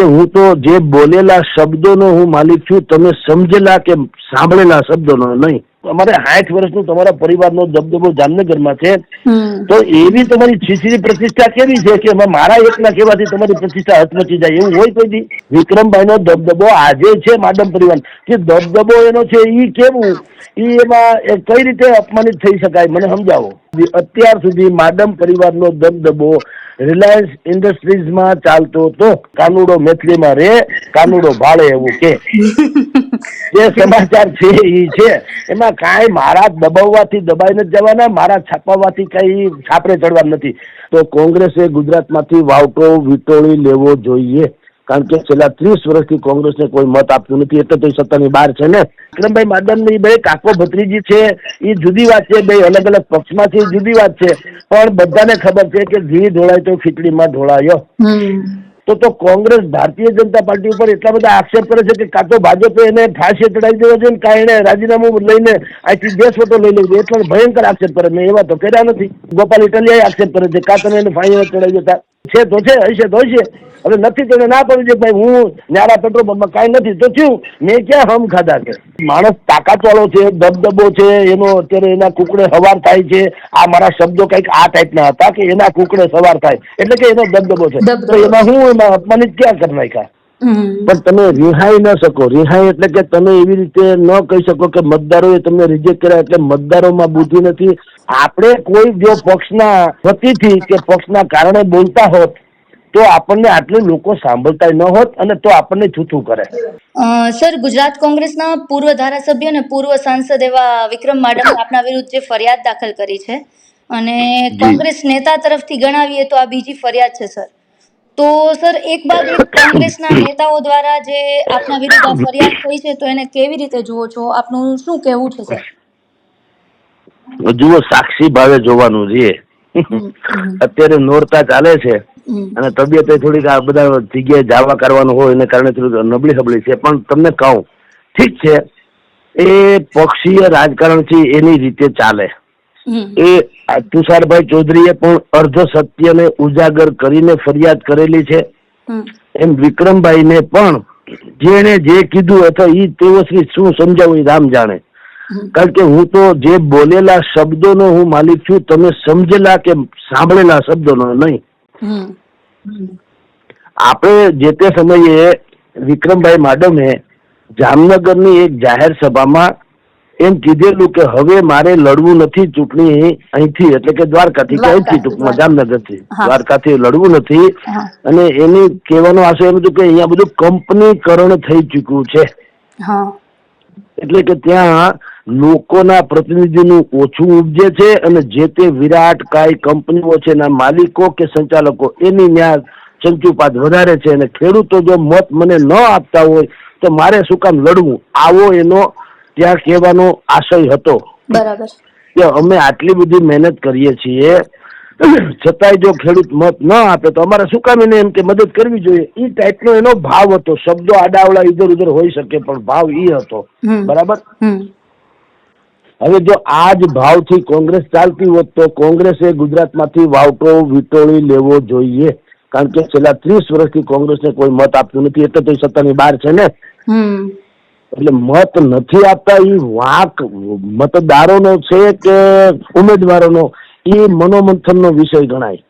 કે હું તો જે બોલેલા શબ્દોનો હું માલિક છું, તમે સમજેલા કે સાંભળેલા શબ્દોનો, નહીં. અમારે સાઠ વર્ષનો તમારા પરિવારનો દબદબો જામનગરમાં છે. તો એવી તમારી છીછરી પ્રતિષ્ઠા કેવી છે કે મારા એકના કહેવાથી તમારી પ્રતિષ્ઠા હચમચી જાય? એવું હોય કોઈ વિક્રમભાઈનો દબદબો આજે છે માડમ પરિવાર. કે દબદબો એનો છે એ કેવું? એ એમાં કઈ રીતે અપમાનિત થઈ શકાય? મને સમજાવો. અત્યાર સુધી માડમ પરિવારનો દબદબો રિલાયન્સ ઇન્ડસ્ટ્રીઝમાં ચાલતો હતો. કાનુડો મેથલીમાં રે કાનુડો ભાળે એવું કે. જે સમાચાર છે એ છે. એમાં કાંઈ મારા દબાવવાથી દબાઈ જ જવાના, મારા છાપાવવાથી કઈ છાપરે ચડવા નથી. તો કોંગ્રેસે ગુજરાતમાંથી વાવટો, વિટોળી લેવો જોઈએ. કારણ કે છેલ્લા ત્રીસ વર્ષથી કોંગ્રેસને કોઈ મત આપતું નથી. એટલે તો સત્તાની બહાર છે ને. વિક્રમભાઈ માદનની બે કાકો ભત્રીજી છે. એ જુદી વાત છે બે અલગ અલગ પક્ષમાંથી જુદી વાત છે. પણ બધાને ખબર છે કે ઘી ઢોળાય તો ખીચડીમાં ઢોળાયો તો તો કોંગ્રેસ ભારતીય જનતા પાર્ટી ઉપર એટલા બધા આક્ષેપ કરે છે કે કાં તો ભાજપે એને ફાંસી ચડાવી જોઈએ ને કાં એને રાજીનામું લઈને આથી દેશ ફોટો લઈ લેવું એટલા ભયંકર આક્ષેપ કરે મેં એવા તો કર્યા નથી. ગોપાલ ઇટાલિયા આક્ષેપ કરે છે. કાં તમે એને ફાંસી ચડાવી દેતા. છે તો છે હશે તો હશે. હવે નથી તો ના પડ્યું છે ભાઈ હું ન્યારા પેટ્રોલ પંપમાં કાંઈ નથી તો થયું. મેં ક્યાં હમ ખાધા છે? માણસ તાકાતવાળો છે દબદબો છે એનો અત્યારે એના કુકડે સવાર થાય છે. આ મારા શબ્દો કંઈક આ ટાઈપના હતા કે એના કુકડે સવાર થાય. એટલે કે એનો દબદબો છે. તો એમાં હું એમાં અપમાનિત ક્યાં કરી નાખ્યા? પણ તમે રિહાઈ ન શકો. રિહાઈ એટલે કે તમે એવી રીતે ન કહી શકો કે મતદારોએ તમને રિજેક્ટ કર્યા એટલે મતદારોમાં બુદ્ધિ નથી. આપણે કોઈ જો પક્ષના પ્રતિથી કે પક્ષના કારણે બોલતા હોત તો આપણને આટલું લોકો સાંભળતા ન હોત અને તો આપણને છૂથું કરે. સર ગુજરાત કોંગ્રેસના પૂર્વ ધારાસભ્ય અને પૂર્વ સાંસદ એવા વિક્રમ માડમે આપના વિરુદ્ધ જે ફરિયાદ દાખલ કરી છે. અને કોંગ્રેસ નેતા તરફથી ગણાવીએ તો આ બીજી ફરિયાદ છે સર. તો સર એક બાદ કોંગ્રેસના નેતાઓ દ્વારા જે આપના વિરુદ્ધ આ ફરિયાદ થઈ છે તો એને કેવી રીતે જુઓ છો? આપનું શું કહેવું છે સર? જુઓ સાક્ષી ભાવે જોવાનું છે. અત્યારે નોરતા ચાલે છે અને તબિયત થોડીક આ બધા જગ્યાએ જાવા કરવાનું હોય એને કારણે થોડીક નબળી હબળી છે. પણ તમને કહું ઠીક છે એ પક્ષીય રાજકારણ છે એની રીતે ચાલે. એ તુષારભાઈ ચૌધરીએ પણ અર્ધ સત્યને ઉજાગર કરીને ફરિયાદ કરેલી છે. એમ વિક્રમભાઈને પણ જેને જે કીધું અથવા એ તેઓ શ્રી શું સમજાવું એ રામ જાણે. કારણ કે હું તો જે બોલેલા શબ્દોનો હું માલિક છું તમે સમજેલા કે સાંભળેલા શબ્દોનો નહીં. હમ, હમ, આપણે જે તે સમયે વિક્રમભાઈ માડમે જામનગરની એક જાહેર સભામાં એમ કીધેલું કે હવે મારે લડવું નથી ચૂંટણી અહીંથી એટલે કે દ્વારકાથી કે અહીંથી ટૂંકમાં જામનગરથી. દ્વારકાથી લડવું નથી. અને એની કહેવાનો આશય એમ હતું કે અહીંયા બધું કંપનીકરણ થઈ ચૂક્યું છે. એટલે કે ત્યાં લોકોના પ્રતિનિધિનું ઓછું ઉપજે છે અને જે તે વિરાટ કાય કંપનીઓ છે એના માલિકો કે સંચાલકો એની ત્યાં ચંચુપાત વધારે છે. અને ખેડૂતો જો મત મને ન આપતા હોય તો મારે શું કામ લડવું? આવો એનો ત્યાં કહેવાનો આશય હતો. બરાબર. કે અમે આટલી બધી મહેનત કરીએ છીએ છતાંય જો ખેડૂત મત ન આપે તો અમારે શું કામ એને એમ કે મદદ કરવી જોઈએ? એ ટાઈપનો એનો ભાવ હતો. શબ્દો આડાવડા ઇધર ઉધર હોઈ શકે પણ ભાવ એ હતો. બરાબર? હવે જો આ જ ભાવથી કોંગ્રેસ ચાલતી હોત તો કોંગ્રેસે ગુજરાતમાંથી વાવટો વિટોળી લેવો જોઈએ. કારણ કે છેલ્લા ત્રીસ વર્ષથી કોંગ્રેસને કોઈ મત આપતું નથી. એટલે તો સત્તાની બહાર છે ને? એટલે મત નથી આપતા એ વાક મતદારોનો છે કે ઉમેદવારોનો એ મનોમંથનનો વિષય ગણાય.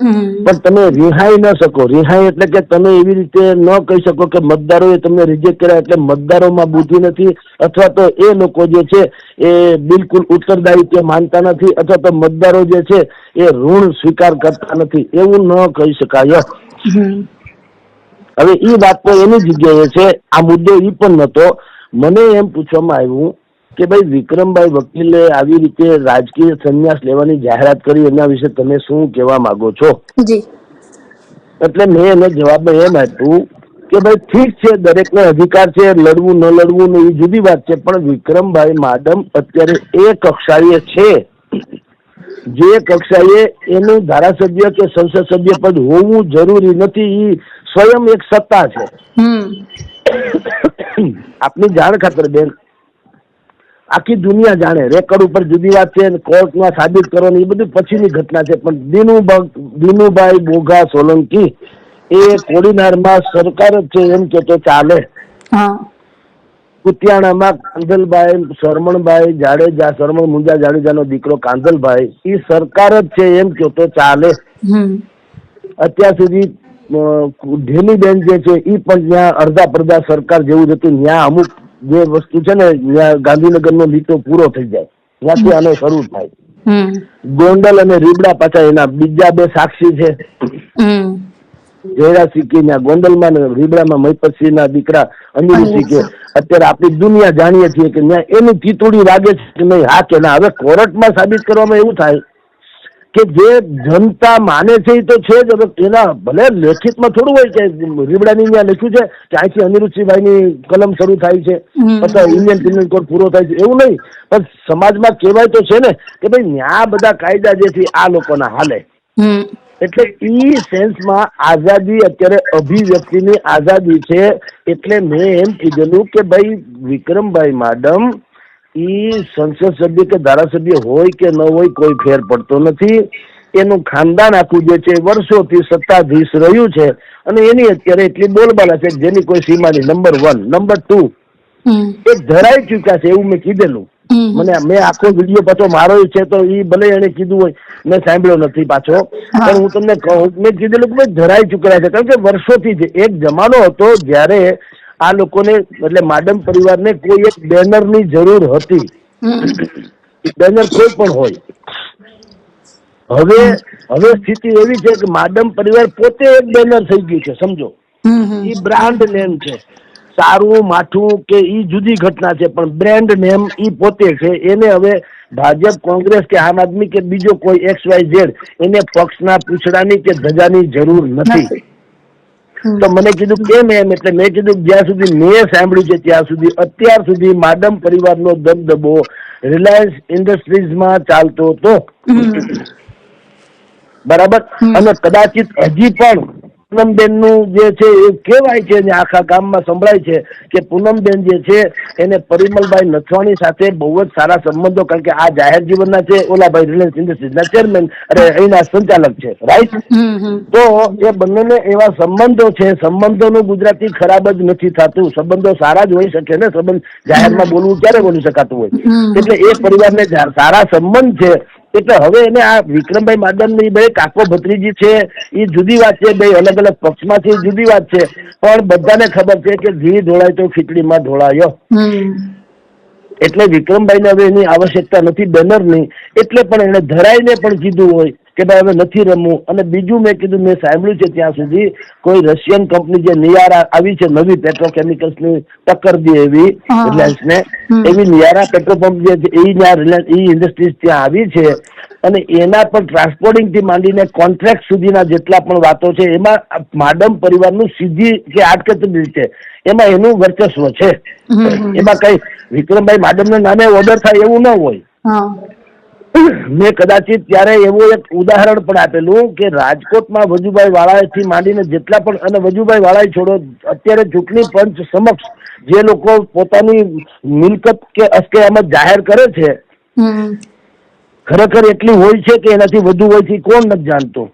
પણ તમે રિહાઈ ન શકો. રિહાઈ એટલે કે તમે એવી રીતે ન કહી શકો કે મતદારોએ તમને રિજેક્ટ કર્યા એટલે મતદારોમાં બુદ્ધિ નથી અથવા તો એ લોકો જે છે એ બિલકુલ ઉત્તરદાયિત્વ માનતા નથી અથવા તો મતદારો જે છે એ ઋણ સ્વીકાર કરતા નથી. એવું ન કહી શકાય. હવે એ વાત તો એની જગ્યાએ છે? આ મુદ્દો એ પણ નતો મને એમ પૂછવામાં આવ્યું કે ભાઈ વિક્રમભાઈ વકીલે આવી રીતે રાજકીય સંન્યાસ લેવાની જાહેરાત કરી એના વિશે તમે શું કહેવા માંગો છો? એટલે મેં એને જવાબમાં એમ આપ્યું કે ભાઈ ઠીક છે દરેકને અધિકાર છે લડવું ન લડવું ને એ જુદી વાત છે પણ વિક્રમભાઈ માડમ અત્યારે એ કક્ષાએ છે. જે કક્ષાએ એનું ધારાસભ્ય કે સંસદ સભ્ય પદ હોવું જરૂરી નથી એ સ્વયં એક સત્તા છે. આપની જાણ ખાતર બેન આખી દુનિયા જાણે રેકર્ડ ઉપર જુદી વાત છે કોર્ટમાં સાબિત કરવાની એ બધું પછીની ઘટના છે પણ દિનુભા દિનુભાઈ બોઘા સોલંકી એ કોડીનારમાં સરકાર જ છે એમ કે તો ચાલે. હા. કુતિયાણામાં કાંધલભાઈ શરમણભાઈ જાડેજા શરમણ મુંજા જાડેજાનો દીકરો કાંધલભાઈ એ સરકાર જ છે એમ કે તો ચાલે. અત્યાર સુધી ઢીલી બેન જે છે એ પણ ત્યાં અડધા પડધા સરકાર જેવું જ હતું. ત્યાં અમુક જે વસ્તુ છે ને ત્યાં ગાંધીનગરનો લીટો પૂરો થઈ જાય. ત્યાંથી આનો શરૂ થાય. ગોંડલ અને રીબડા પાછા એના બીજા બે સાક્ષી છે. જયરા સિક્કી ના ગોંડલમાં રીબડામાં મહિપતસિંહ ના દીકરા અનિલ કે અત્યારે આપણી દુનિયા જાણીએ છીએ કે એની ચીતુડી લાગે છે કે નહીં? હા કે ના? હવે કોર્ટમાં સાબિત કરવામાં એવું થાય કે જે જનતા માને છે એ તો છે જ. હવે એના ભલે લેખિતમાં થોડું હોય કે રીબડાની ત્યાં લખ્યું છે કે અહીંથી અનિરુદ્ધસિંહભાઈની કલમ શરૂ થાય છે. અથવા ઇન્ડિયન ક્રિમિનલ કોડ પૂરો થાય છે એવું નહીં. પણ સમાજમાં કહેવાય તો છે ને કે ભાઈ ન્યા બધા કાયદા જે છે આ લોકોના હાલે. એટલે ઈ સેન્સમાં આઝાદી અત્યારે અભિવ્યક્તિની આઝાદી છે એટલે મેં એમ કીધેલું કે ભાઈ વિક્રમભાઈ માડમ ઈ સંસદ સભ્ય કે ધારાસભ્ય હોય કે ન હોય કોઈ ફેર પડતો નથી. એનું ખાનદાન આખું જે છે વર્ષોથી સત્તાધીશ રહ્યું છે અને એની અત્યારે એટલી બોલબાલા છે જેની કોઈ સીમા નહીં નંબર વન નંબર ટુ એ ધરાઈ ચુક્યા છે એવું મેં કીધેલું. મને મેં આખો વીડિયો પાછો મારો છે તો એ ભલે એને કીધું હોય મેં સાંભળ્યો નથી પાછો. પણ હું તમને કહું મેં કીધેલું કે ધરાઈ ચૂકેલા છે. કારણ કે વર્ષોથી છે એક જમાનો હતો જ્યારે આ લોકોને એટલે માડમ પરિવારને કોઈ એક બેનરની જરૂર હતી. બેનર કોઈ પણ હોય. હવે હવે સ્થિતિ એવી છે કે માડમ પરિવાર પોતે એક બેનર થઈ ગયું છે સમજો? હમ બ્રાન્ડ નેમ છે. સારું માઠું કે એ જુદી ઘટના છે પણ બ્રેન્ડ નેમ એ પોતે છે. એને હવે ભાજપ કોંગ્રેસ કે આમ આદમી કે બીજો કોઈ એક્સ વાય ઝેડ એને પક્ષના પૂછડાની કે ધજાની જરૂર નથી. તો મને કીધું કેમ એમ? એટલે મેં કીધું જ્યાં સુધી મેં સાંભળ્યું છે ત્યાં સુધી અત્યાર સુધી માડમ પરિવારનો દબદબો રિલાયન્સ ઇન્ડસ્ટ્રીઝમાં ચાલતો હતો. બરાબર? અને કદાચિત હજી પણ પૂનમબેનનું જે છે એ કહેવાય છે ને આખા ગામમાં સંભળાય છે કે પૂનમબેન જે છે એને પરિમલભાઈ નથવાણી સાથે બહુ જ સારા સંબંધો કારણ કે આ જાહેર જીવનના છે. ઓલાભાઈ રિલાયન્સ ઇન્ડસ્ટ્રીઝના ચેરમેન અરે અહીંના સંચાલક છે. રાઈટ તો એ બંનેને એવા સંબંધો છે. સંબંધોનું ગુજરાતી ખરાબ જ નથી થતું. સંબંધો સારા જ હોઈ શકે ને. સંબંધ જાહેરમાં બોલવું ક્યારે બોલી શકાતું હોય? એટલે એ પરિવારને સારા સંબંધ છે. એટલે હવે એને આ વિક્રમભાઈ માદનની ભાઈ કાકો ભત્રીજી છે એ જુદી વાત છે ભાઈ અલગ અલગ પક્ષમાં છે જુદી વાત છે પણ બધાને ખબર છે કે ઘી ઢોળાય તો ખીચડીમાં ઢોળાયો હમ. એટલે વિક્રમભાઈને હવે એની આવશ્યકતા નથી બેનરની એટલે પણ એને ધરાઈને પણ કીધું હોય કે ભાઈ હવે નથી રમવું. અને બીજું મેં કીધું મેં સાંભળ્યું છે ત્યાં સુધી કોઈ રશિયન કંપની જે નિયારા આવી છે નવી પેટ્રોકેમિકલ્સની ટક્કર દે એવી. રિલાયન્સને એવી નિયારા પેટ્રોલ પંપ જે છે એ ત્યાં રિલાયન્સ એ ઇન્ડસ્ટ્રીઝ ત્યાં આવી છે. અને એના પર ટ્રાન્સપોર્ટિંગથી માંડીને કોન્ટ્રાક્ટ સુધીના જેટલા પણ વાતો છે એમાં માડમ પરિવારનું સીધી કે આડકતરી છે એમાં એનું વર્ચસ્વ છે. એમાં કઈ વિક્રમભાઈ માડમના નામે ઓર્ડર થાય એવું ન હોય. મેં કદાચિત ત્યારે એવું એક ઉદાહરણ પણ આપેલું કે રાજકોટમાં વજુભાઈ વાળાથી માંડીને જેટલા પણ અને વજુભાઈ વાળાએ છોડો અત્યારે ચૂંટણી પંચ સમક્ષ જે લોકો પોતાની મિલકત કે અસ્કયામત જાહેર કરે છે ખરેખર એટલી હોય છે કે એનાથી વધુ હોય છે કોણ નથી જાણતું?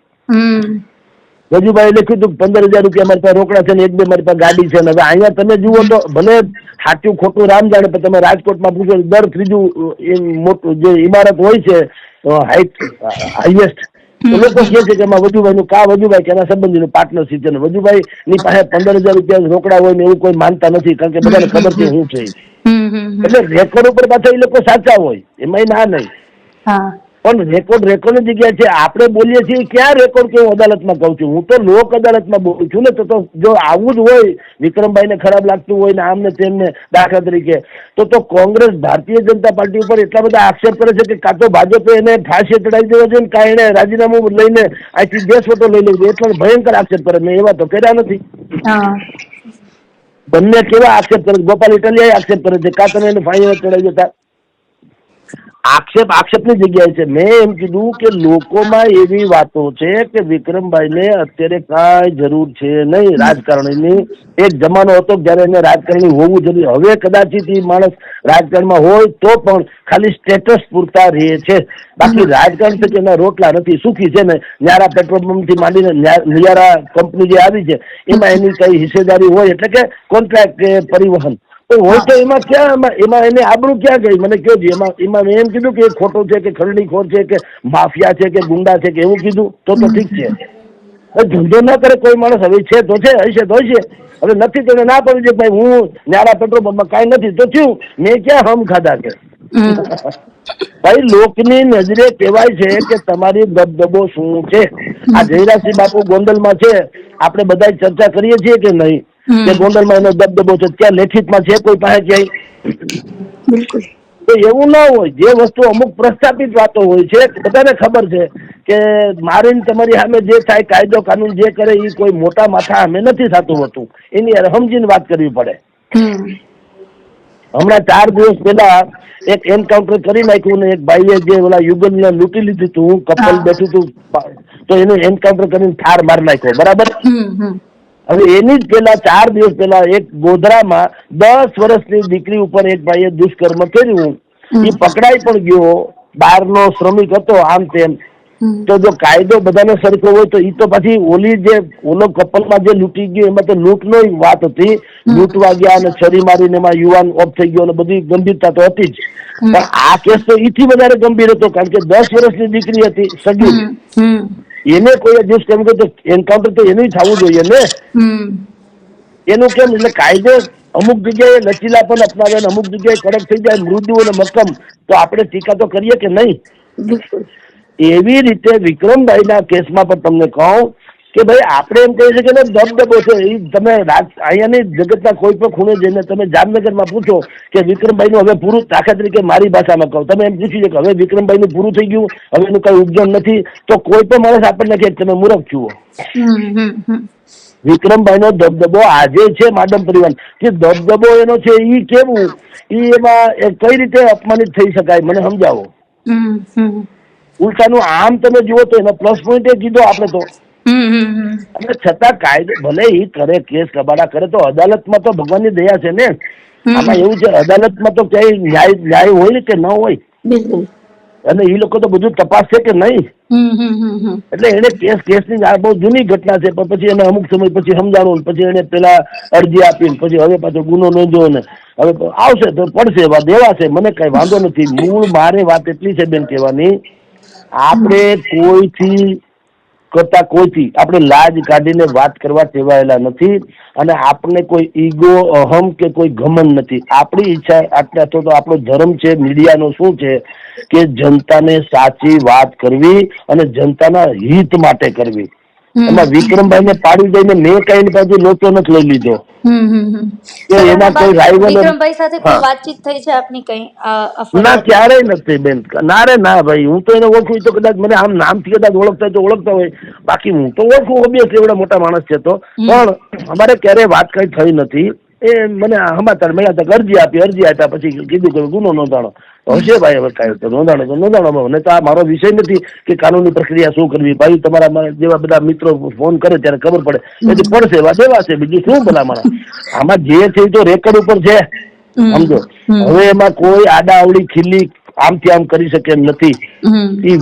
હમ વજુભાઈ લખ્યું હતું પંદર હજાર રૂપિયા મારી પાસે રોકડા છે ને એક બે મારી પાસે ગાડી છે ને હવે અહીંયા તમે જુઓ તો ભલે સાચું ખોટું રામ જાણે પણ તમે રાજકોટમાં પૂછો દર ત્રીજું એ મોટું જે ઇમારત હોય છે હાઈટ હાઈએસ્ટ તો લોકો કહે છે કે એમાં વજુભાઈનું કા વજુભાઈ કે એના સંબંધીનું પાર્ટનરશીપ છે ને વજુભાઈ ની પાસે પંદર હજાર રૂપિયા રોકડા હોય ને એવું કોઈ માનતા નથી કારણ કે બધાને ખબર છે શું છે. એટલે રેકોર્ડ ઉપર પાછા એ લોકો સાચા હોય એમાં ના નહીં. હા. પણ રેકોર્ડ રેકોર્ડની જગ્યા છે આપણે બોલીએ છીએ ક્યાં રેકોર્ડ કે હું અદાલતમાં કહું છું? હું તો લોક અદાલતમાં બોલું છું ને તો તો જો આવું જ હોય વિક્રમભાઈને ખરાબ લાગતું હોય ને આમને તેમને દાખલા તરીકે તો તો કોંગ્રેસ ભારતીય જનતા પાર્ટી ઉપર એટલા બધા આક્ષેપ કરે છે કે કાં તો ભાજપે એને ફાંસી ચડાવી દેવા જોઈએ ને કાં એને રાજીનામું લઈને આથી દેશ ફોટો લઈ લેવું એટલા ભયંકર આક્ષેપ કરે મેં એવા તો કર્યા નથી. બંને કેવા આક્ષેપ કરે ગોપાલ ઇટાલિયા આક્ષેપ કરે છે. કાં તમે એને ફાંસી ચડાવી દેતા? આક્ષેપ આક્ષેપની જગ્યાએ છે. મેં એમ કીધું કે લોકોમાં એવી વાતો છે કે વિક્રમભાઈને અત્યારે કાંઈ જરૂર છે નહીં. રાજકારણીની એક જમાનો હતો જ્યારે એને રાજકારણી હોવું જરૂરી. હવે કદાચિત એ માણસ રાજકારણમાં હોય તો પણ ખાલી સ્ટેટસ પૂરતા રહે છે. બાકી રાજકારણ છે એના રોટલા નથી સુખી છે ને ન્યારા પેટ્રોલ પંપથી માંડીને નિયારા કંપની જે આવી છે એમાં એની કઈ હિસ્સેદારી હોય એટલે કે કોન્ટ્રાક્ટ કે પરિવહન. હોય તો એમાં ક્યાં એમાં એને આબરૂ ક્યાં ગઈ? મને છે એમાં એમાં મેં એમ કીધું કે એ ખોટો છે કે ખરડીખોર છે કે માફિયા છે કે ગુંડા છે કે એવું કીધું તો તો ઠીક છે. ધંધો ના કરે કોઈ માણસ હવે છે તો છે હશે તો હશે. હવે નથી તેને ના પડી છે ભાઈ હું ન્યારા પેટ્રોલ પંપમાં કાંઈ નથી તો થયું. મેં ક્યાં હમ ખાધા કે. ભાઈ લોકની નજરે કહેવાય છે કે તમારી દબદબો શું છે? આ જયરાજસિંહ બાપુ ગોંડલમાં છે. આપણે બધા ચર્ચા કરીએ છીએ કે નહીં. કે ગોંડલમાં એનો દબદબો છે ત્યાં લેખિતમાં છે કોઈ પાસે ક્યાંય બિલકુલ. તો એવું ના હોય. જે વસ્તુ અમુક પ્રસ્થાપિત વાતો હોય છે બધાને ખબર છે કે મારીને તમારી સામે જે થાય કાયદો કાનૂન જે કરે એ કોઈ મોટા માથા અમે નથી થતું હોતું. એની સમજીને વાત કરવી પડે. હમણાં ચાર દિવસ પહેલા એક એન્કાઉન્ટર કરી નાખ્યું ને એક ભાઈએ જે ઓલા યુગલને લૂંટી લીધું હતું કપલ. બેઠું હતું તો એને એન્કાઉન્ટર કરીને ઠાર મારી નાખ્યો. બરાબર? હવે એની જ પેલા ચાર દિવસ પહેલા એક ગોધરામાં દસ વર્ષની દીકરી ઉપર એક ભાઈએ દુષ્કર્મ કર્યું. એ પકડાઈ પણ ગયો. બહારનો શ્રમિક હતો આમ તેમ. તો જો કાયદો બધાને સરખો હોય તો એ તો પછી ઓલી જે ઓલો કપલમાં જે લૂંટી ગયો એમાં તો લૂંટનો વાત હતી. લૂંટવા ગયા અને છરી મારીને એમાં યુવાન ઓફ થઈ ગયો અને બધી ગંભીરતા તો હતી જ. પણ આ કેસ તો એથી વધારે ગંભીર હતો કારણ કે દસ વર્ષની દીકરી હતી સગી. એને કોઈ દુષ્કર્મ કેમ તો એન્કાઉન્ટર તો એનું થવું જોઈએ ને. એનું કેમ? એટલે કાયદો અમુક જગ્યાએ લચીલા પણ અપનાવે અને અમુક જગ્યાએ કડક થઈ જાય મૃદુ અને મક્કમ. તો આપણે ટીકા તો કરીએ કે નહીં? બિલકુલ. એવી રીતે વિક્રમભાઈના કેસમાં પણ તમને કહું કે ભાઈ આપણે એમ કહીએ છીએ કે ના દબદબો છે. એ તમે રાજ અહીંયાની જગતના કોઈ પણ ખૂણે જઈને તમે જામનગરમાં પૂછો કે વિક્રમભાઈનું હવે પૂરું દાખલા તરીકે મારી ભાષામાં કહું. તમે એમ પૂછી કે હવે વિક્રમભાઈનું પૂરું થઈ ગયું હવે એનું કઈ ઉપજન નથી. તો કોઈ પણ માણસ આપણને કહે કે તમે મૂરખ છો વિક્રમભાઈ નો ધબધબો વિક્રમભાઈનો દબદબો આજે છે માડમ પરિવાર. કે દબદબો એનો છે એ કેવું? એ એમાં કઈ રીતે અપમાનિત થઈ શકાય? મને સમજાવો. ઉલટાનું આમ તમે જુઓ તો એનો પ્લસ પોઈન્ટ એ કીધો આપણે તો. અને છતાં કાયદો ભલે એ કરે કેસ કબાડા કરે તો અદાલતમાં તો ભગવાનની દયા છે ને. આમાં એવું છે અદાલતમાં તો ક્યાંય ન્યાય ન્યાય હોય કે ન હોય? અને એ લોકો તો બધું તપાસ છે કે નહીં? એટલે એને કેસ કેસની આ બહુ જૂની ઘટના છે પણ પછી એને અમુક સમય પછી સમજાણું પછી એને પેલા અરજી આપી પછી હવે પાછો ગુનો નોંધ્યો ને. હવે આવશે તો પડશે દેવાશે મને કઈ વાંધો નથી. મૂળ મારે વાત એટલી છે બેન કહેવાની આપણે કોઈથી કરતા કોઈથી આપણે લાજ કાઢીને વાત કરવા ટેવાયેલા નથી અને આપણને કોઈ ઈગો અહમ કે કોઈ ઘમન નથી. આપણી ઈચ્છા આટલા તો તો આપણો ધર્મ છે મીડિયાનો શું છે? કે જનતાને સાચી વાત કરવી અને જનતાના હિત માટે કરવી. એમાં વિક્રમભાઈને પાડી દઈને મેં કઈ પાસે લોચો નથી લઈ લીધો. એના કોઈ સાથે કોઈ વાતચીત થઈ છે આપની કઈ? ના ક્યારેય નથી બેન. ના રે ના ભાઈ. હું તો એને ઓળખું તો કદાચ મને આમ નામથી કદાચ ઓળખતા હોય તો ઓળખતા હોય. બાકી હું તો ઓળખું ઓબ્વિયસલી એવડા મોટા માણસ છે તો. પણ અમારે ક્યારેય વાત કઈ થઈ નથી. એ મને સમાચાર મળ્યા હતા કે અરજી આપી અરજી આપ્યા પછી કીધું કે ગુનો નોંધાણો. હશે ભાઈ હવે કાંઈ તો નોંધાણો તો નોંધાણો. મને તો આ મારો વિષય નથી કે કાનૂની પ્રક્રિયા શું કરવી. ભાઈ તમારા જેવા બધા મિત્રો ફોન કરે ત્યારે ખબર પડે. પછી પડશે એવા દેવાશે બીજું શું ભલામણ આમાં જે છે તો રેકર્ડ ઉપર છે. સમજો? હવે એમાં કોઈ આડા અવળી ખીલ્લી આમથી ત્યાં કરી શકે એમ નથી.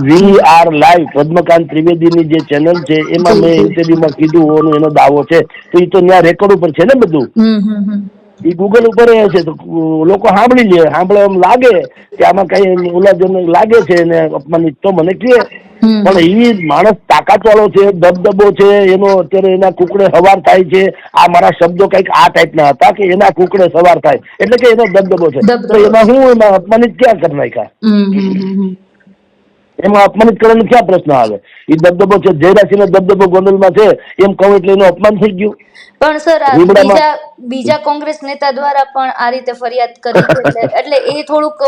વી આર લાઈવ પદ્મકાંત ત્રિવેદીની જે ચેનલ છે એમાં મેં ઇન્ટરવ્યુમાં કીધું હોવાનું એનો દાવો છે. તો એ તો ત્યાં રેકોર્ડ ઉપર છે ને બધું? એ ગૂગલ ઉપર એ છે તો લોકો સાંભળી લે. સાંભળે એમ લાગે કે આમાં કઈ ઉલ્લાજન લાગે છે ને અપમાનિત. તો મને કહે. પણ એ માણસ તાકાત વાળો છે દબદબો છે એનો અત્યારે એના કુકડે સવાર થાય છે. આ મારા શબ્દો કંઈક આ ટાઈપના હતા કે એના કુકડે સવાર થાય. એટલે કે એનો દબદબો છે. તો એમાં હું એમાં અપમાનિત ક્યાં કરી નાખ્યા? એમાં અપમાનિત કરવાનો ક્યાં પ્રશ્ન આવે? એ દબદબો છે જયરાસિંહ દબદબો ગોંડલમાં છે. એમ કહું એટલે એનું અપમાન થઈ ગયું. પણ સર બીજા બીજા કોંગ્રેસ નેતા દ્વારા પણ આ રીતે ફરિયાદ કરી એટલે એ થોડુંક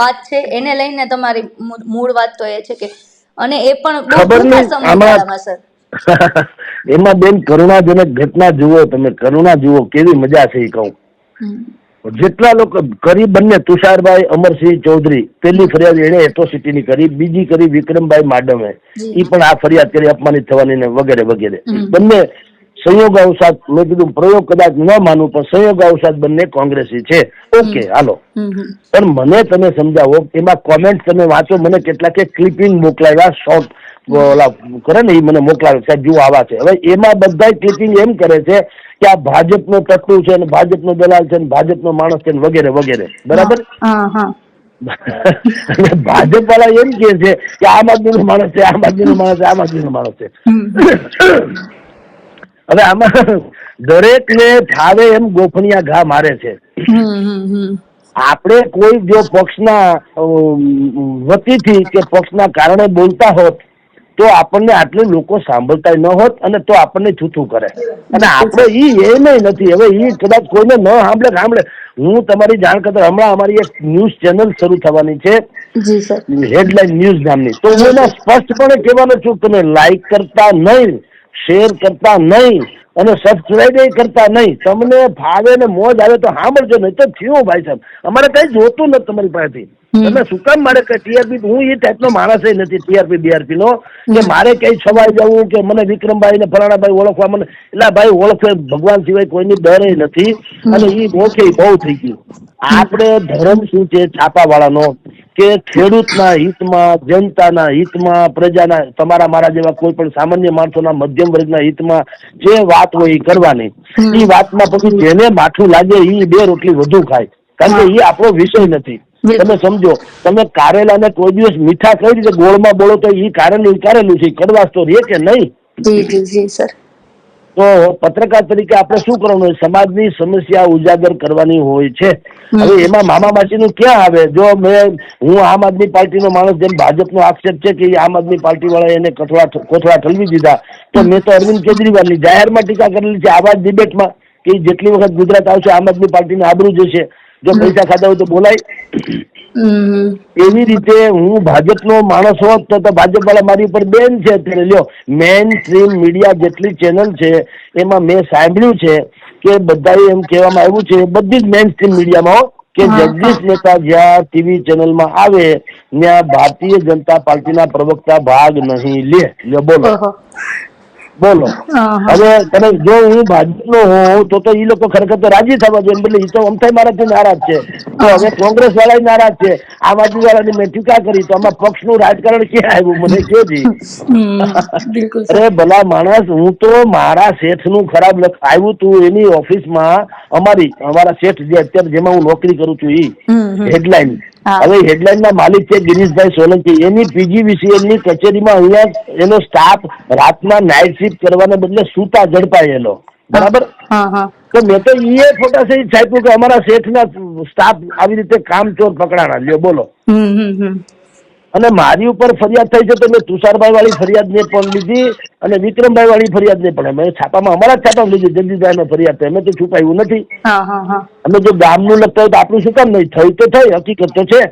વાત છે. એને લઈને તમારી મૂળ વાત તો એ છે કે અને એ પણ ખબર નહીં, એમાં બેન કરુણાજનક ઘટના જુઓ તમે કરુણા જુઓ કેવી મજા છે એ કહું. જેટલા લોકો કરી બંને તુષારભાઈ અમરસિંહ ચૌધરી પેલી ફરિયાદ એને એટ્રોસિટીની કરી બીજી કરી વિક્રમભાઈ માડમે. એ પણ આ ફરિયાદ કરી અપમાનિત થવાની ને વગેરે વગેરે. બંને સંયોગ અવસાદ મેં કીધું પ્રયોગ કદાચ ન માનું પણ સંયોગ અવસાદ બંને કોંગ્રેસી છે. ઓકે હાલો. પણ મને તમે સમજાવો એમાં કોમેન્ટ તમે વાંચો મને કેટલાક ક્લિપિંગ મોકલાવ્યા શોર્ટ ઓલા કરે ને એ મને મોકલાવે સાહેબ જુઓ આવા છે. હવે એમાં બધા ક્લિપિંગ એમ કરે છે કે આ ભાજપનો ટટ્ટુ છે ને ભાજપનો દલાલ છે ને ભાજપનો માણસ છે ને વગેરે વગેરે. બરાબર? ભાજપ વાળા એમ કે છે કે આમ આદમીનો માણસ છે આમ આદમીનો માણસ છે આમ આદમીનો માણસ છે. હવે આમાં દરેકને ફાવે એમ ગોફણિયા ઘા મારે છે. આપણે કોઈ જો પક્ષના વતીથી કે પક્ષના કારણે બોલતા હોત તો આપણને આટલું લોકો સાંભળતા ન હોત અને તો આપણને છૂથું કરે. અને આપણે ઈ એમ નથી. હવે ઈ કદાચ કોઈને ન સાંભળે સાંભળે. હું તમારી જાણ કરતા હમણાં અમારી એક ન્યૂઝ ચેનલ શરૂ થવાની છે. હેડલાઇન ન્યૂઝ નામની. તો હું એને સ્પષ્ટપણે કહેવાનો છું તમે લાઈક કરતા નહીં. શેર કરતા નહીં અને સબસ્ક્રાઈબ કરતા નહીં. તમને ફાવે ને મોજ આવે તો સાંભળજો નહીં તો થયું ભાઈ સાહેબ. અમારે કઈ જોતું નથી તમારી પાસેથી. તમે શું કામ મારે કઈ ટીઆરપી હું એ ટાઈપનો માણસ નથી ટીઆરપી બીઆરપી નો. કે મારે કઈ છવાઈ જવું કે મને વિક્રમભાઈ ને ફલાણાભાઈ ઓળખવા મને એટલે ભાઈ ઓળખે ભગવાન સિવાય કોઈની ડરે નથી. અને એ મોખે બહુ થઈ ગયું. આપણે ધર્મ શું છે? છાપાવાળાનો. કે ખેડૂતના હિતમાં જનતાના હિતમાં પ્રજાના તમારા મારા જેવા કોઈ પણ સામાન્ય માણસોના મધ્યમ વર્ગના હિતમાં જે વાત હોય એ કરવાની. એ વાતમાં પછી જેને માઠું લાગે એ બે રોટલી વધુ ખાય. કારણ કે એ આપણો વિષય નથી. તમે સમજો તમે કારેલાને કોઈ દિવસ મીઠા કઈ રીતે ગોળમાં બોલો તો એ કારેલું કારેલું છે કડવાશ તો રે કે નહીં? જી જી સર. તો પત્રકાર તરીકે આપણે શું કરવાનું હોય? સમાજની સમસ્યા ઉજાગર કરવાની હોય છે. હવે એમાં મામા માસીનું ક્યાં આવે? જો મેં હું આમ આદમી પાર્ટીનો માણસ જેમ ભાજપનો આક્ષેપ છે કે આમ આદમી પાર્ટી વાળા એને કઠોળા કોથળા ઠલવી દીધા તો મેં તો અરવિંદ કેજરીવાલની જાહેરમાં ટીકા કરેલી છે આવા ડિબેટમાં કે જેટલી વખત ગુજરાત આવશે આમ આદમી પાર્ટીને આબરૂ જશે. જો પૈસા ખાધા હોય તો બોલાય. એવી રીતે હું ભાજપનો માણસ હોત તો ભાજપ વાળા મારી ઉપર બેન છે અત્યારે. લ્યો મેન સ્ટ્રીમ મીડિયા જેટલી ચેનલ છે એમાં મેં સાંભળ્યું છે કે બધા એમ કહેવામાં આવ્યું છે બધી જ મેન સ્ટ્રીમ મીડિયામાં કે જગદીશ નેતા જ્યાં ટીવી ચેનલમાં આવે ત્યાં ભારતીય જનતા પાર્ટીના પ્રવક્તા ભાગ નહીં લે. લ્યો બોલો. બોલો. હવે તમે જો હું ભાજપનો હોઉં તો તો એ લોકો ખરેખર તો રાજી થવા જોઈએ એટલે એ તો અમથાઈ મારાથી નારાજ છે. તો હવે કોંગ્રેસ વાળા નારાજ છે. આમ વાળાની મેં ટીકા કરી તો આમાં પક્ષનું રાજકારણ ક્યાં આવ્યું મને સર. અરે ભલા માણસ હું તો મારા શેઠનું ખરાબ લખ આવ્યું તું એની ઓફિસમાં અમારી અમારા શેઠ જે અત્યારે જેમાં હું નોકરી કરું છું એ હેડલાઇન. હવે હેડલાઇન ના માલિક છે ગિરીશભાઈ સોલંકી. એની પીજીવીસીએલની કચેરીમાં અહીંયા એનો સ્ટાફ રાતના નાઇટ શિફ્ટ કરવાને બદલે સૂતા ઝડપાયેલો. બરાબર? તો મેં તો એ ફોટા સહિત છાપ્યું કે અમારા શેઠના સ્ટાફ આવી રીતે કામચોર પકડાણા. લ્યો બોલો. અને મારી ઉપર ફરિયાદ થઈ છે તો મેં તુષારભાઈ વાળી ફરિયાદ ને પણ લીધી અને વિક્રમભાઈ વાળી ફરિયાદ ને પણ અમે છાપામાં અમારા જ છાપામાં લીધી. જગદીશભાઈ ફરિયાદ થઈ અમે તો છુપાયું નથી. અમે જો ગામનું લખતા હોય તો આપણું શું કામ નહીં? થઈ તો થઈ હકીકત તો છે.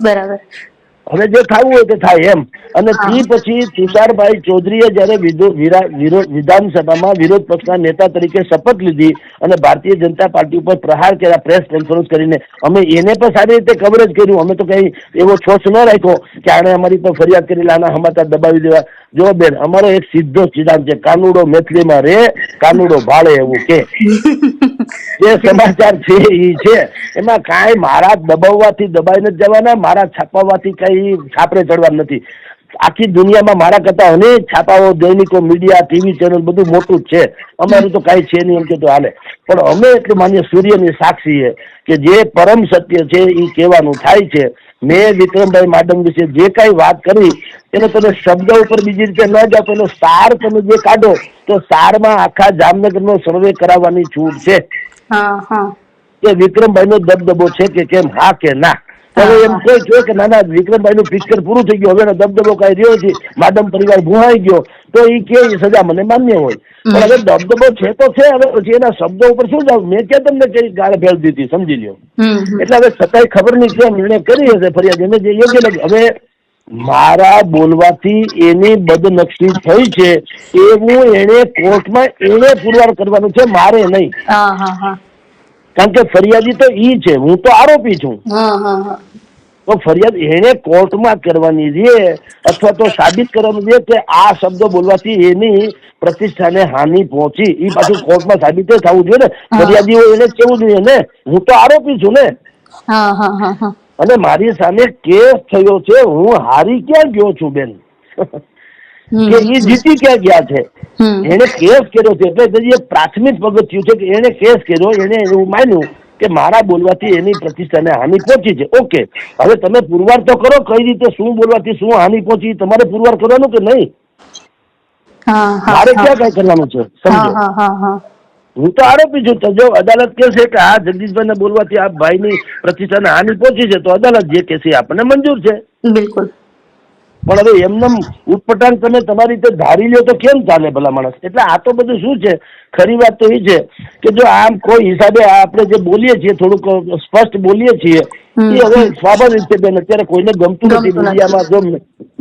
બરાબર. હવે જે થવું હોય તે થાય એમ. અને. તે પછી તુષારભાઈ ચૌધરીએ જ્યારે વિધાનસભામાં વિરોધ પક્ષના નેતા તરીકે શપથ લીધી અને ભારતીય જનતા પાર્ટી ઉપર પ્રહાર કર્યા પ્રેસ કોન્ફરન્સ કરીને અમે એને પણ સારી રીતે કવરેજ કર્યું. અમે તો કઈ એવો છોછ ન રાખ્યો કે આણે અમારી પર ફરિયાદ કરી આના હમાતા દબાવી દેવા. જો બેન અમારો એક સીધો સિદ્ધાંત છે કાનુડો મેથલીમાં રે કાનુડો ભાળે એવું કે. જે સમાચાર છે એ છે. એમાં કાંઈ મારા દબાવવાથી દબાઈ નથી જવાના મારા છાપાવવાથી કઈ છાપરે ચડવાનું નથી. આખી દુનિયામાં મારા કરતા અનેક છાપાઓ દૈનિકો મીડિયા ટીવી ચેનલ બધું મોટું જ છે. અમારું તો કાંઈ છે નહીં એમ કે તો હાલે. પણ અમે એટલે માન્ય સૂર્યની સાક્ષી છે કે જે પરમ સત્ય છે એ કહેવાનું થાય છે. મેં વિક્રમભાઈ માડમ વિશે જે કાંઈ વાત કરી એને તમે શબ્દ ઉપર બીજી રીતે ન જાઓ પેલો સાર તમે જે કાઢો તો સારમાં આખા જામનગરનો સર્વે કરાવવાની છૂટ છે. કે વિક્રમભાઈ નો દબદબો છે કે કેમ હા કે ના. હવે એમ કોઈ જો કે ના ના વિક્રમભાઈ નું પિક્ચર પૂરું થઈ ગયું હવે દબદબો કઈ રહ્યો છે માધમ પરિવાર ભૂહાઈ ગયો તો એ કે સજા મને માન્ય હોય. પણ હવે દબદબો છે તો છે હવે પછી એના શબ્દો ઉપર શું જાવ મેં ક્યાં તમને કઈ ગાળ ભેળ દીધી સમજી લ્યો. એટલે હવે છતાંય ખબર નહીં કે નિર્ણય કરી હશે ફરિયાદ એને જે યોગ્ય લાગે હવે મારા બોલવાથી એની બદનક્ષી થઈ છે એવું એને કોર્ટમાં એને પુરવાર કરવાનું છે મારે નહીં. કારણ કે ફરિયાદી તો ઈ છે હું તો આરોપી છું. તો ફરિયાદ એને કોર્ટમાં કરવાની છે અથવા તો સાબિત કરવાનું છે કે આ શબ્દ બોલવાથી એની પ્રતિષ્ઠાને હાનિ પહોંચી. એ પાછું કોર્ટમાં સાબિત થવું જોઈએ ને. ફરિયાદીઓ એને કેવું જોઈએ ને? હું તો આરોપી છું ને. અને મારી સામે કેસ થયો છે હું હારી ક્યાં ગયો છું બેન. કે એ જીતી ક્યાં ગયા છે? એને કેસ કર્યો છે. એટલે જે પ્રાથમિક પગથિયું છે કે એને કેસ કર્યો એને એવું માન્યું કે મારા બોલવાથી એની પ્રતિષ્ઠાને હાનિ પહોંચી છે. ઓકે હવે તમે પુરવાર તો કરો કઈ રીતે શું બોલવાથી શું હાનિ પહોંચી તમારે પુરવાર કરવાનું કે નહીં? મારે ક્યાં કઈ કરવાનું છે? હા સમજો હા તો આરોપી છું. તો જો અદાલત કહેશે કે આ જગદીશભાઈ ને બોલવાથી આ ભાઈની પ્રતિષ્ઠાને હાનિ પહોંચી છે તો અદાલત જે કહે છે આપણને મંજૂર છે. બિલકુલ. પણ હવે એમને ઉટપટાંગ તમે તમારી રીતે ધારી લો તો કેમ ચાલે ભલા માણસ? એટલે આ તો બધું શું છે? ખરી વાત તો એ છે કે જો આમ કોઈ હિસાબે આપણે જે બોલીએ છીએ થોડુંક સ્પષ્ટ બોલીએ છીએ. એ હવે સ્વાભાવિક છે બેન અત્યારે કોઈને ગમતું નથી. મીડિયામાં જો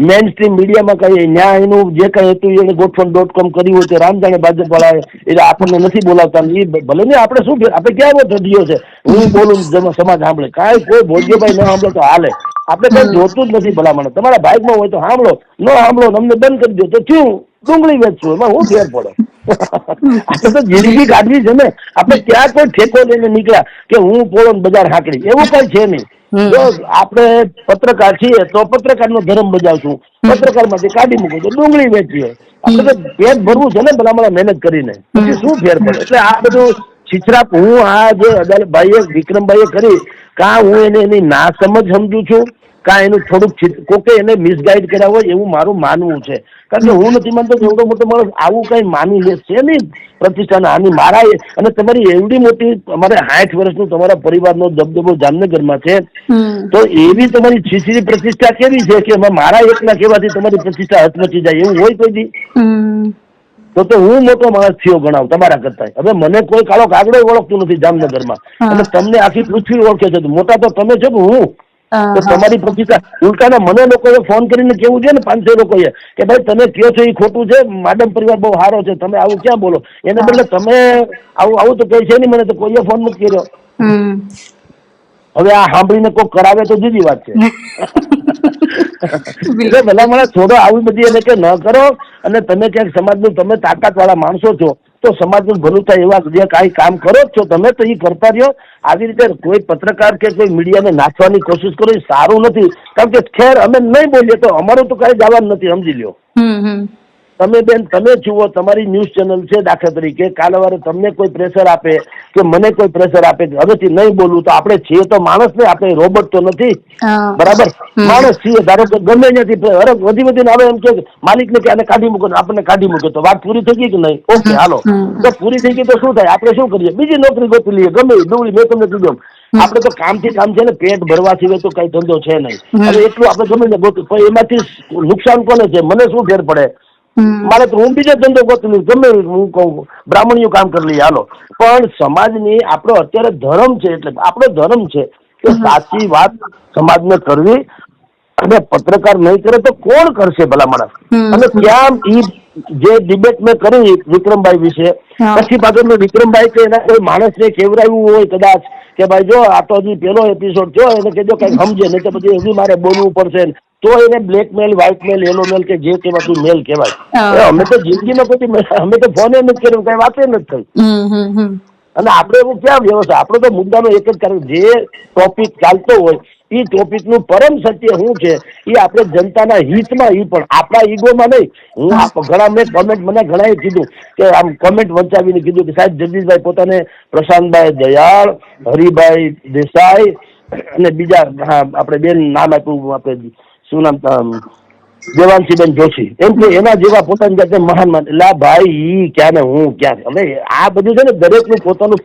મેઇન સ્ટ્રીમ મીડિયામાં કહીએ ન્યાય એનું જે કંઈ હતું એને ગોઠવણ ડોટ કોમ કર્યું હોય તો રામ જાણે ભાજપ વાળાએ એટલે આપણને નથી બોલાવતા. એ ભલે ને આપણે શું આપણે ક્યાં એવો છે? હું બોલું સમાજ સાંભળે. કાંઈ કોઈ ભોજ્યભાઈ ન સાંભળે તો હાલે. આપણે કઈ જોતું જ નથી ભલામણ. તમારા ભાઈમાં હોય તો સાંભળો. ન સાંભળો તમને બંધ કરી દો. તો થયું? ડુંગળી વેચશું. એમાં હું ફેર પડે? આપણે તો જિંદગી કાઢવી છે ને. આપણે ક્યાં કોઈ ઠેકો લઈને નીકળ્યા કે હું પોળો બજાર હાકડી. એવું કઈ છે નહીં. જો આપણે પત્રકાર છીએ તો પત્રકારનો ધર્મ બજાવશું. પત્રકારમાંથી કાઢી મૂકું તો ડુંગળી વેચીએ. આપણે તો પેટ ભરવું છે ને ભલામણ મહેનત કરીને. પછી શું ફેર પડે? એટલે આ બધું છીછરાપ હું આ જે અદાલત ભાઈએ વિક્રમભાઈએ કરી કાં હું એને એની ના સમજ સમજુ છું કાં એનું થોડુંક કોકે એને મિસગાઈડ કર્યા હોય એવું મારું માનવું છે. કારણ કે હું નથી માનતો એવડો મોટો માણસ આવું કઈ માની લે છે નહીં પ્રતિષ્ઠાને. આની મારા અને તમારી એવડી મોટી અમારે સાઠ વર્ષનું તમારા પરિવારનો દબદબો જામનગરમાં છે. તો એવી તમારી છીછરી પ્રતિષ્ઠા કેવી છે કે મારા એકના કહેવાથી તમારી પ્રતિષ્ઠા હચમચી જાય એવું હોય કોઈ દી. તો તો હું મોટો માણસ થયો ગણાવ તમારા કરતા હવે મને કોઈ કાળો કાગડો ઓળખતું નથી જામનગરમાં. અને તમને આખી પૃથ્વી ઓળખે છે. મોટા તો તમે છો કે હું? તો. તમારી પ્રતિકા ઉલટાના મને લોકોએ ફોન કરીને કેવું છે ને પાંચસો લોકોએ કે ભાઈ તમે કયો છો એ ખોટું છે? માડમ પરિવાર બહુ સારો છે. તમે આવું ક્યાં બોલો? એને બદલે તમે આવું આવું તો કઈ છે નહીં મને તો કોઈએ ફોન નથી કર્યો. હવે આ સાંભળીને કોઈ કરાવે તો જુદી વાત છે. એટલે ભલા મને થોડો આવી બધી એટલે કે ન કરો અને તમે ક્યાંક સમાજનું, તમે તાકાત વાળા માણસો છો, તો સમાજનું ભલું થાય એવા જે કાંઈ કામ કરો જ છો, તમે તો એ કરતા રહ્યો. આવી રીતે કોઈ પત્રકાર કે કોઈ મીડિયાને નાખવાની કોશિશ કરો, એ સારું નથી. કારણ કે ખેર અમે નહીં બોલીએ તો અમારું તો કાંઈ જવાનું નથી, સમજી લ્યો. તમે બેન તમે જુઓ તમારી ન્યૂઝ ચેનલ છે દાખલા તરીકે કાલે વારે તમને કોઈ પ્રેશર આપે કે મને કોઈ પ્રેશર આપે હવેથી નહીં બોલવું તો આપણે છીએ તો માણસ ને આપણે રોબોટ તો નથી. બરાબર? માણસ છીએ ધારો કે ગમે ત્યાંથી અરે વધી વધીને આવે એમ કે માલિક ને કે આને કાઢી મૂકો આપણને કાઢી મૂકે તો વાત પૂરી થઈ ગઈ કે નહીં? ઓકે હાલો. તો પૂરી થઈ ગઈ તો શું થાય? આપણે શું કરીએ? બીજી નોકરી ગોતી લઈએ ગમે ડુંગળી મેં તમને કીધું. આપણે તો કામથી કામ છે ને પેટ ભરવા સિવાય તો કઈ ધંધો છે નહીં. હવે એટલું આપણે ગમે ને એમાંથી નુકસાન કોને છે? મને શું ફેર પડે. મારે તો હું બીજો ધંધો ગોતું ગમે હું કહું બ્રાહ્મણીયું કામ કરી લઈએ હાલો. પણ સમાજની આપણો અત્યારે ધર્મ છે એટલે આપણો ધર્મ છે કે સાચી વાત સમાજને કરવી અને પત્રકાર નહીં કરે તો કોણ કરશે ભલા માણસ? અને ક્યાં ઈ જે ડિબેટ મેં કરી વિક્રમભાઈ વિશે પછી પાછળ મેં વિક્રમભાઈ કે એના કોઈ માણસને કેવડાવ્યું હોય કદાચ કે ભાઈ જો આ તો હજી પેલો એપિસોડ થયો એને કહેજો કઈ સમજે નહીં તો પછી હજી મારે બોલવું પડશે. તો એને બ્લેકમેલ વ્હાઇટમેલ યેલો મેલ કે જે કહેવાતું મેલ કહેવાય. અમે તો જિંદગીમાં કોઈ અમે તો ફોને નથી કર્યો કઈ વાતે નથી થઈ. અને આપણે એવું ક્યાં વ્યવસ્થા? આપણો તો મુદ્દાનો એક જ કારણ જે ટોપિક ચાલતો હોય એ ટોપિકનું પરમ સત્ય શું છે? એ આપણે જનતાના હિતમાં એ પણ આપણા ઈગોમાં નહીં. હું ઘણા મેં કોમેન્ટ મને ઘણાએ કીધું કે આમ કોમેન્ટ વંચાવીને કીધું કે સાહેબ જગદીશભાઈ પોતાને પ્રશાંતભાઈ દયાળ હરિભાઈ દેસાઈ અને બીજા હા આપણે બેન નામ આપ્યું આપણે શું નામ દેવાંશીબેન જોશી. એમ કે એના જેવા પોતાની જાતે મહાન માન એટલે આ ભાઈ ક્યાં ને હું ક્યાં હવે આ બધું છે ને દરેકનું પોતાનું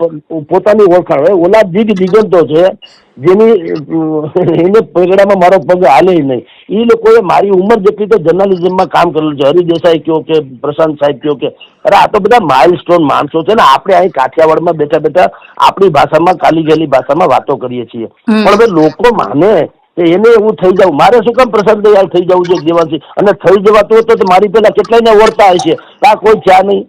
પોતાની ઓળખાણ. હવે ઓલા દીગ દિગંતો છે જેની એને પગડામાં મારો પગ હાલે નહીં. એ લોકોએ મારી ઉંમર જેટલી તો જર્નાલિઝમમાં કામ કરેલું છે. હરિદેસાઈ કયો કે પ્રશાંત સાહેબ કયો કે. અરે આ તો બધા માઇલ સ્ટોન માણસો છે ને. આપણે અહીં કાઠિયાવાડમાં બેઠા બેઠા આપણી ભાષામાં કાલી ગયેલી ભાષામાં વાતો કરીએ છીએ. પણ હવે લોકો માને કે એને એવું થઈ જવું મારે શું કામ પ્રશાંત દયાળ થઈ જવું છે દેવાંશી અને થઈ જવાતું હતું તો મારી પેલા કેટલાયને ઓળતા હશે? આ કોઈ થયા નહીં?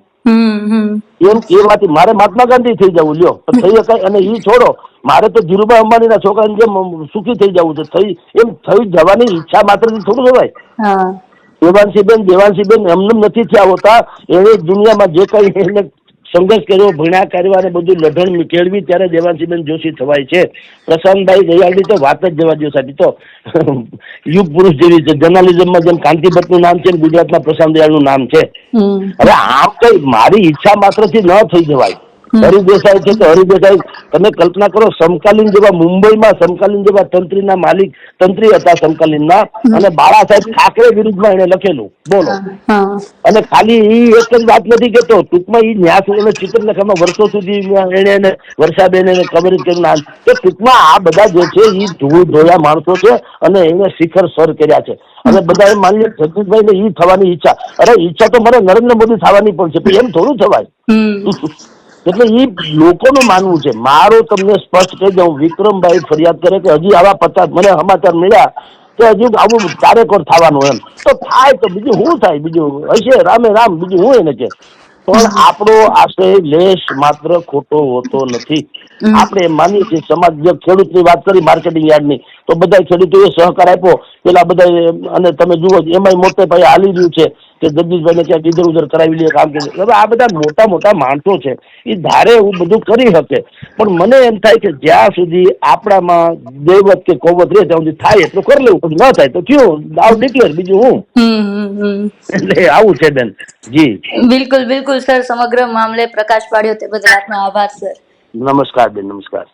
એમ એમાંથી મારે મહાત્મા ગાંધી થઈ જવું લ્યો. થઈ શકાય અને એ છોડો. મારે તો ધીરુભાઈ અંબાણીના છોકરાની જેમ સુખી થઈ જવું છે થઈ એમ થઈ જવાની ઈચ્છા માત્રથી થોડું બેન દેવાંશીબેન દેવાંશીબેન એમને નથી થયા હોતા. એને દુનિયામાં જે કઈ એને સંઘર્ષ કર્યો ભણ્યા કરવા અને બધું લઢણ કેળવી ત્યારે દેવાંશીબેન જોશી થવાય છે. પ્રશાંતભાઈ દયાળની તો વાત જ જવા દો સાહેબ. તો યુગ પુરુષ જેવી છે. જર્નાલિઝમમાં જેમ કાંતિભટ્ટનું નામ છે ગુજરાતમાં પ્રશાંત દયાળનું નામ છે. હવે આમ કઈ મારી ઈચ્છા માત્રથી ન થઈ જવાય. હરિદેસાઈ છે તો હરિદેસાઈ તમે કલ્પના કરો સમકાલીન જેવા મુંબઈમાં સમકાલીન જેવા તંત્રીના માલિક તંત્રી હતા સમકાલીનના. અને બાળા સાહેબ ઠાકરે વિરુદ્ધમાં એને લખેલું. બોલો. અને ખાલી એ એક જ વાત નથી કેતો. ટૂંકમાં એ ન્યાસ એને ચિત્રલેખામાં વર્ષો સુધી એને એને વર્ષાબેન એને કવરેજ કર્યું ના. તો ટૂંકમાં આ બધા જે છે એ ધૂળ ધોયા માણસો છે અને એને શિખર સર કર્યા છે. અને બધા એમ માની જગદીશભાઈ ને એ થવાની ઈચ્છા. અરે ઈચ્છા તો મારે નરેન્દ્ર મોદી થવાની પણ છે એમ થોડું થવાય. એટલે એ લોકોનું માનવું છે. મારું તમને સ્પષ્ટ કહી દઉં, વિક્રમભાઈ ફરિયાદ કરે કે હજી આવા પચાસ મને સમાચાર મળ્યા કે હજી આવું કાર્યકર થવાનું એમ. તો થાય તો બીજું શું થાય? બીજું હશે? રામે રામ, બીજું હું એને કે? પણ આપણો આશય લેશ માત્ર ખોટો હોતો નથી. આપણે માનીએ છીએ સમાજ જે ખેડૂતની વાત કરી માર્કેટિંગ યાર્ડની તો બધા ખેડૂતોએ સહકાર આપ્યો. પેલા બધા અને તમે જુઓ એમાંય મોટે ભાઈ હાલી રહ્યું છે કે જગદીશભાઈને ક્યાંક ઇધર ઉધર કરાવી લઈએ કામ કે હવે આ બધા મોટા મોટા માણસો છે. એ ધારે એવું બધું કરી શકે. પણ મને એમ થાય કે જ્યાં સુધી આપણામાં દૈવત કે કોવત રહે ત્યાં સુધી થાય એટલું કરી લેવું. પછી ન થાય તો કયું? દાવ ડિક્લેર બીજું હું? એટલે આવું છે બેન. જી. બિલકુલ. બિલકુલ સર સમગ્ર મામલે પ્રકાશ પાડ્યો તે બદલ આપનો આભાર સર. નમસ્કાર બેન નમસ્કાર.